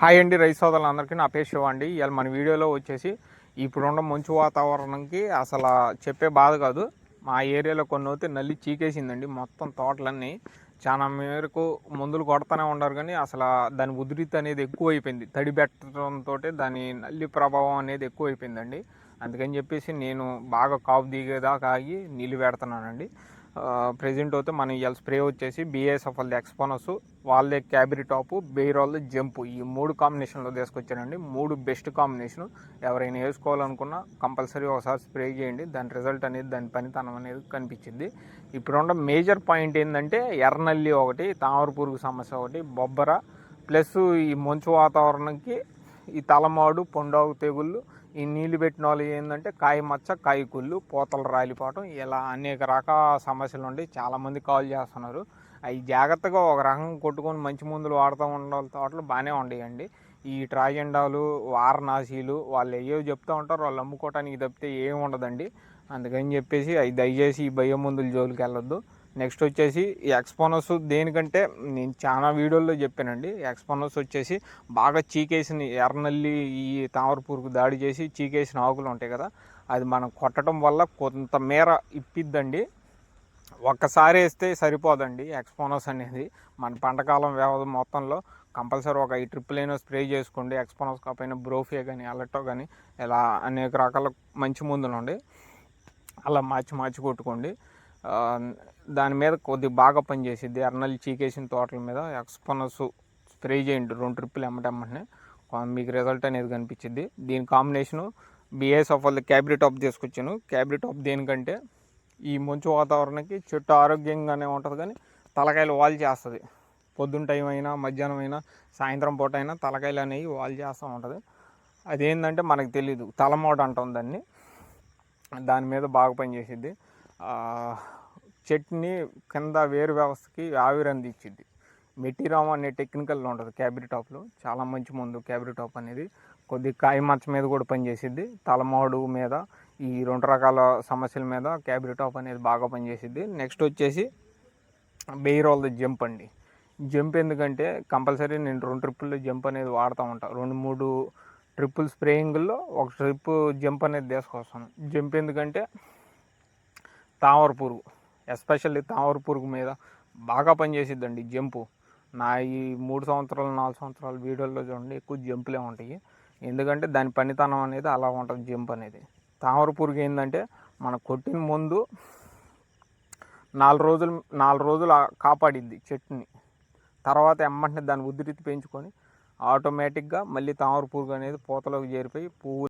Hi అండి రైతు సోదరులందరికీ నా పేరు శివ అండి. ఇవాళ మన వీడియోలో వచ్చేసి ఇప్పుడున్న మంచు వాతావరణంకి అసలు చెప్పే బాధ కాదు. మా ఏరియాలో కొన్ని అయితే నల్లి చీకేసిందండి. మొత్తం తోటలన్నీ చాలా మేరకు మందులు కొడతానే ఉన్నారు కానీ అసలు దాని ఉధృతి అనేది ఎక్కువైపోయింది. తడి పెట్టడంతో దాని నల్లి ప్రభావం అనేది ఎక్కువైపోయిందండి. అందుకని చెప్పేసి నేను బాగా కాపు దిగేదాకా ఆగి నీళ్ళు పెడుతున్నానండి. ప్రజెంట్ అయితే మనం ఇవాళ స్ప్రే వచ్చేసి బిఎస్ఎఫ్ వాళ్ళది ఎక్స్పోనస్ వాళ్ళదే క్యాబరీ టాపు బెయిరాల్ది జంప్ ఈ మూడు కాంబినేషన్లో తీసుకొచ్చానండి. మూడు బెస్ట్ కాంబినేషన్ ఎవరైనా వేసుకోవాలనుకున్నా కంపల్సరీ ఒకసారి స్ప్రే చేయండి. దాని రిజల్ట్ అనేది దాని పనితనం అనేది కనిపించింది. ఇప్పుడున్న మేజర్ పాయింట్ ఏంటంటే ఎర్రనల్లి ఒకటి తామర పురుగు సమస్య ఒకటి బొబ్బర ప్లస్ ఈ మంచు వాతావరణంకి ఈ తలమాడు పొండాగు తెగుళ్ళు ఈ నీళ్ళు పెట్టిన వాళ్ళు ఏంటంటే కాయ మచ్చ కాయ కుళ్ళు పూతలు రాలిపోవటం ఇలా అనేక రకాల సమస్యలు ఉండి చాలామంది కాల్ చేస్తున్నారు. అవి జాగ్రత్తగా ఒక రకం కొట్టుకొని మంచి మందులు వాడుతూ ఉండాలి తోటలు బాగానే ఉండేయండి. ఈ ట్రాజెండాలు వారణాసీలు వాళ్ళు ఏవో చెప్తూ ఉంటారు వాళ్ళు అమ్ముకోవటానికి తప్పితే ఏమి ఉండదండి. అందుకని చెప్పేసి అవి దయచేసి ఈ భయం మందుల జోలికి వెళ్ళొద్దు. నెక్స్ట్ వచ్చేసి ఈ ఎక్స్పోనస్ దేనికంటే నేను చాలా వీడియోల్లో చెప్పానండి. ఎక్స్పోనస్ వచ్చేసి బాగా చీకేసిన ఎర్రనల్లి ఈ తామర పురుగు దాడి చేసి చీకేసిన ఆకులు ఉంటాయి కదా అది మనం కొట్టడం వల్ల కొంతమేర ఇప్పిద్దండి. ఒక్కసారి వేస్తే సరిపోదండి ఎక్స్పోనస్ అనేది. మన పంటకాలం వ్యవధి మొత్తంలో కంపల్సరీ ఒక ఈ ట్రిపుల్ అయినా స్ప్రే చేసుకోండి. ఎక్స్పోనస్ కాకపోయినా బ్రోఫియా కానీ అలర్టో కానీ ఇలా అనేక రకాల మంచి మందులు ఉండి అలా మార్చి మార్చి కొట్టుకోండి. దాని మీద కొద్దిగా బాగా పనిచేసిద్ది. అర్నల్ చీకేసిన తోటల మీద ఎక్స్పోనస్ స్ప్రే చేయండి. రెండు ట్రిప్పులు ఎమ్మటెమ్మటనే. మీకు రిజల్ట్ అనేది కనిపించింది దీని కాంబినేషను బిఎస్ఎఫ్ వాళ్ళ క్యాబ్రీ టాప్ తీసుకొచ్చాను. క్యాబ్రీ టాప్ దేనికంటే ఈ మంచు వాతావరణానికి చెట్టు ఆరోగ్యంగానే ఉంటుంది కానీ తలకాయలు వాల్ చేస్తుంది. పొద్దున్న టైం అయినా మధ్యాహ్నం అయినా సాయంత్రం పూట అయినా తలకాయలు అనేవి వాల్ చేస్తూ ఉంటుంది. అదేంటంటే మనకు తెలీదు. తలమోట అంటాం దాన్ని. దాని మీద బాగా పనిచేసిద్ది. చట్నీ కింద వేరు వ్యవస్థకి ఆవిరి అందించింది మెటీరామ్ అనే టెక్నికల్లో ఉంటుంది క్యాబరీ టాప్లో. చాలా మంచి మందు క్యాబరీ టాప్ అనేది. కొద్ది కాయ మచ్చ మీద కూడా పనిచేసిద్ది. తలమాడు మీద ఈ రెండు రకాల సమస్యల మీద క్యాబరీ టాప్ అనేది బాగా పనిచేసిద్ది. నెక్స్ట్ వచ్చేసి బెయిరోల్ జంప్ అండి. జంప్ ఎందుకంటే కంపల్సరీ నేను రెండు ట్రిప్పుల్లో జంప్ అనేది వాడుతూ ఉంటాను రెండు మూడు ట్రిపుల్ స్ప్రేయింగ్లో ఒక ట్రిప్ జంప్ అనేది తీసుకొస్తాను. జంప్ ఎందుకంటే తామర పురుగు. ఎస్పెషల్లీ తామర పురుగు మీద బాగా పనిచేసిద్దండి జంపు. నా ఈ మూడు సంవత్సరాలు నాలుగు సంవత్సరాలు వీడియోల్లో చూడండి ఎక్కువ జంపులే ఉంటాయి. ఎందుకంటే దాని పనితనం అనేది అలా ఉంటుంది జంప్ అనేది. తామర పురుగు ఏంటంటే మన కొట్టిన ముందు నాలుగు రోజులు నాలుగు రోజులు కాపాడిద్ది చెట్టుని. తర్వాత ఎమ్మంటే దాని ఉధృతి పెంచుకొని ఆటోమేటిక్గా మళ్ళీ తామర పురుగు అనేది పూతలోకి చేరిపోయి పువ్వు